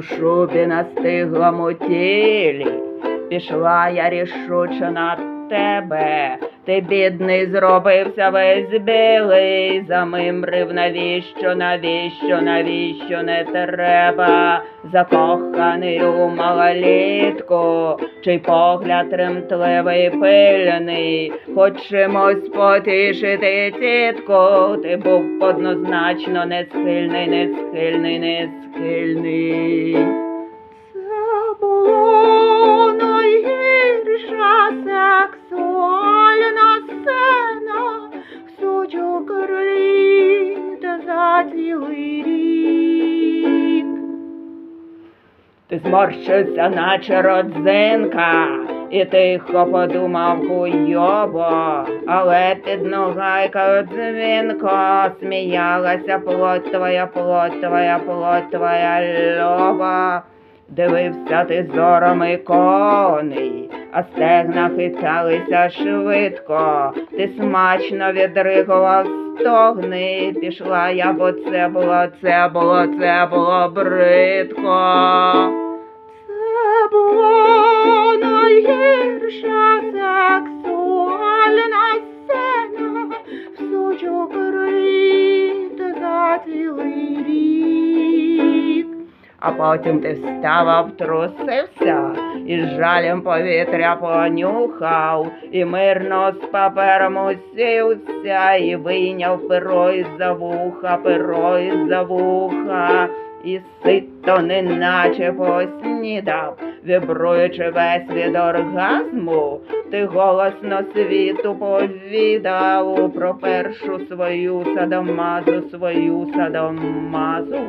у шубі настигла мотілі. Пішла я рішуче на тебе, ти бідний зробився весь білий, замимрив, навіщо, навіщо, навіщо не треба, закоханий у малолітку, чий погляд тремтливий пильний, хоч чимось потішити тітку, ти був однозначно не схильний, не схильний, не схильний. Цілий рік. Ти зморщився, наче родзинка, і тихо подумав хуйово, але під ногайкою дзвінко сміялася плоть твоя, плоть твоя, плоть твоя льова. Дивився ти зорами коней, а стегна хиталися швидко, ти смачно відригував стогни, пішла я, бо це було, це було, це було бридко. Це було найгірша сексуальна сцена в сучу крит за цілий рік. А потім ти встав, обтрусився, і з жалем повітря понюхав, і мирно з папером усівся, і вийняв перо із-за вуха, перо із-за вуха, і сито неначе поснідав, вібруючи весь від оргазму, ти голосно світу повідав про першу свою садомазу, свою садомазу.